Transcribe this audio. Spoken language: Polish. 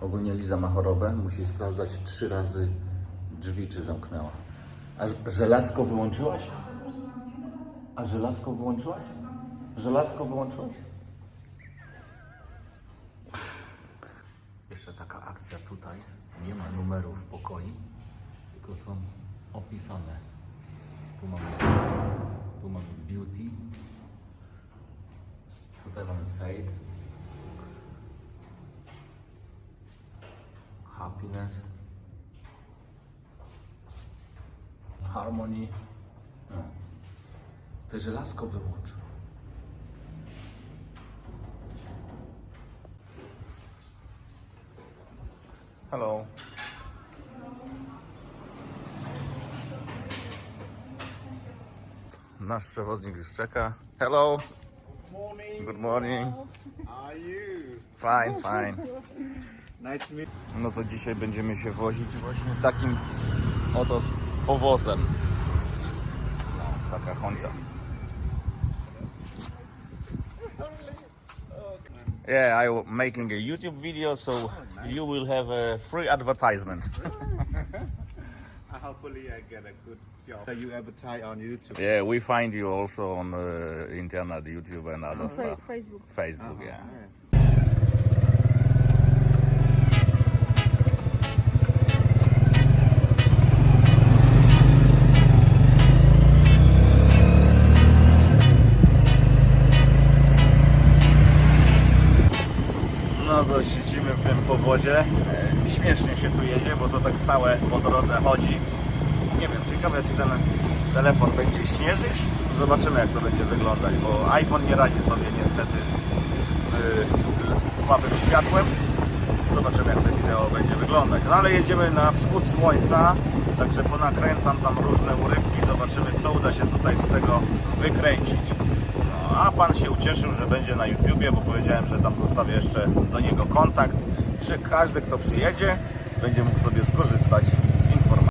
Ogólnie Liza ma chorobę, musi sprawdzać trzy razy drzwi, czy zamknęła. A żelazko wyłączyłaś? A żelazko wyłączyłaś? Żelazko wyłączyłaś? Jeszcze taka akcja tutaj. Nie ma numerów pokoi, tylko są opisane. Tu mamy, tu mamy beauty. Tutaj mamy fade. Happiness. Harmony. No. To żelazko wyłącz. Hello. Nasz przewodnik już czeka. Hello. Morning. Good morning. How are you? Fine, fine. Nice to meet No to dzisiaj będziemy się wozić właśnie takim oto powozem. No, taka Honda. Yeah, I'm making a YouTube video, so you will have a free advertisement. Uh, Hopefully I get a good job. So you advertise on YouTube. Yeah, we find you also on uh, internet, YouTube, and other Fa- stuff. Facebook. Facebook, yeah. Siedzimy w tym powodzie. Śmiesznie się tu jedzie, bo to tak całe po drodze chodzi. Nie wiem, ciekawe czy ten telefon będzie śnieżyć. Zobaczymy jak to będzie wyglądać, bo iPhone nie radzi sobie niestety z słabym światłem. Zobaczymy jak to wideo będzie wyglądać. No ale jedziemy na wschód słońca, także ponakręcam tam różne urywki. Zobaczymy co uda się tutaj z tego wykręcić. A pan się ucieszył, że będzie na YouTubie, bo powiedziałem, że tam zostawię jeszcze do niego kontakt. I że każdy kto przyjedzie będzie mógł sobie skorzystać